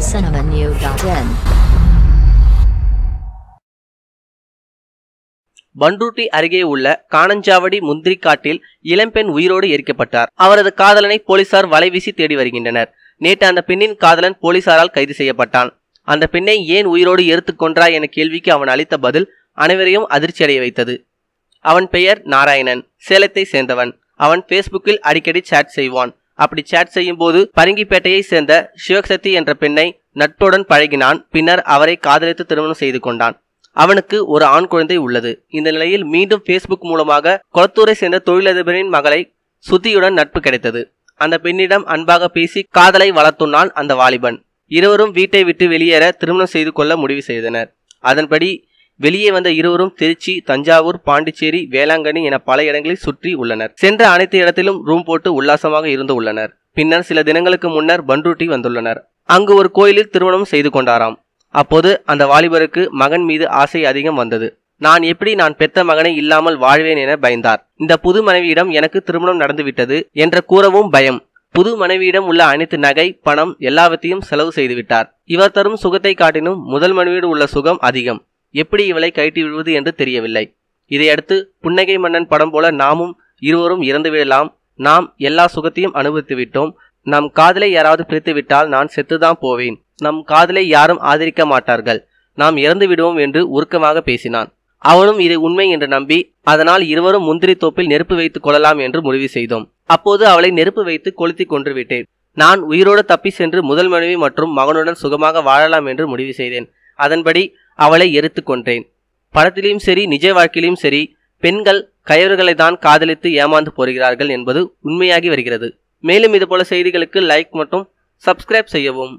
tamilcinemanew.in Panruti அருகே உள்ள காணஞ்சாவடி முந்திரிக்காட்டில் இளம்பெண் உயிரோடு எரிக்கப்பட்டார். அவரது காதலனை போலீசார் வலைவீசி தேடி வருகின்றனர். நேற்று அந்த பெண்ணின் காதலன் போலீசாரால் கைது செய்யப்பட்டான். அந்த பெண்ணை ஏன் உயிரோடு எரித்து கொன்றாய் என கேள்விக்கு அவன் அளித்த பதில் அனைவரையும் அதிர்ச்சியடைய வைத்தது. அவன் பெயர் நாராயணன் சேலத்தை சேர்ந்தவன். அவன் ஃபேஸ்புக்கில் அடிக்கடி சேட் செய்வான். அப்படி சேட் செய்யும் போது பரங்கிப்பேட்டையை சேர்ந்த சிவசக்தி என்ற பெண்ணை நட்புடன் பழகினான். பின்னர் அவரை காதலித்து திருமணம் செய்து கொண்டான். அவனுக்கு ஒரு ஆண் குழந்தை உள்ளது. இந்த நிலையில் மீண்டும் ஃபேஸ்புக் மூலமாக கொளத்தூரை சேர்ந்த தொழிலதிபரின் மகளை சுத்தியுடன் நட்பு கிடைத்தது. அந்த பெண்ணிடம் அன்பாக பேசி காதலை வளர்த்துனான் அந்த வாலிபன். இருவரும் வீட்டை விட்டு வெளியேற திருமணம் செய்து கொள்ள முடிவு செய்தனர். அதன்படி வெளியே வந்த இருவரும் திருச்சி தஞ்சாவூர் பாண்டிச்சேரி வேளாங்கண்ணி என பல இடங்களில் சுற்றி உள்ளனர். சென்ற அனைத்து இடத்திலும் ரூம் போட்டு உல்லாசமாக இருந்து உள்ளனர். பின்னர் சில தினங்களுக்கு முன்னர் பண்ருட்டி வந்துள்ளனர். அங்கு ஒரு கோயிலில் திருமணம் செய்து கொண்டாராம். அப்போது அந்த வாலிபருக்கு மகன் மீது ஆசை அதிகம் வந்தது. நான் எப்படி நான் பெத்த மகனை இல்லாமல் வாழ்வேன் என பயந்தார். இந்த புது மனைவியிடம் எனக்கு திருமணம் நடந்துவிட்டது என்ற கூறவும் பயம். புது மனைவியிடம் உள்ள அனைத்து நகை பணம் எல்லாவற்றையும் செலவு செய்துவிட்டார் இவர் தரும் சுகத்தை காட்டினும் முதல் மனைவியோடு உள்ள சுகம் அதிகம். எப்படி இவளை கழட்டி விடுவது என்று தெரியவில்லை. இதையடுத்து புன்னகை மன்னன் படம் போல நாமும் இருவரும் இறந்துவிடலாம் நாம் எல்லா சுகத்தையும் அனுபவித்து விட்டோம். நம் காதலை யாராவது பிரித்துவிட்டால் நான் செத்துதான் போவேன். நம் காதலை யாரும் ஆதரிக்க மாட்டார்கள். நாம் இறந்து விடுவோம் என்று உருக்கமாக பேசினான். அவனும் இது உண்மை என்று நம்பி அதனால் இருவரும் முந்திரி தோப்பில் நெருப்பு வைத்துக் கொள்ளலாம் என்று முடிவு செய்தோம். அப்போது அவளை நெருப்பு வைத்து கொளுத்தி கொன்று விட்டேன். நான் உயிரோடு தப்பி சென்று முதல் மனைவி மற்றும் மகனுடன் சுகமாக வாழலாம் என்று முடிவு செய்தேன். அதன்படி அவளை எரித்து கொன்றேன். படத்திலையும் சரி நிஜ வாழ்க்கையிலும் சரி பெண்கள் கயவர்களை தான் காதலித்து ஏமாந்து போகிறார்கள் என்பது உண்மையாகி வருகிறது. மேலும் இதுபோல செய்திகளுக்கு லைக் மற்றும் சப்ஸ்கிரைப் செய்யவும்.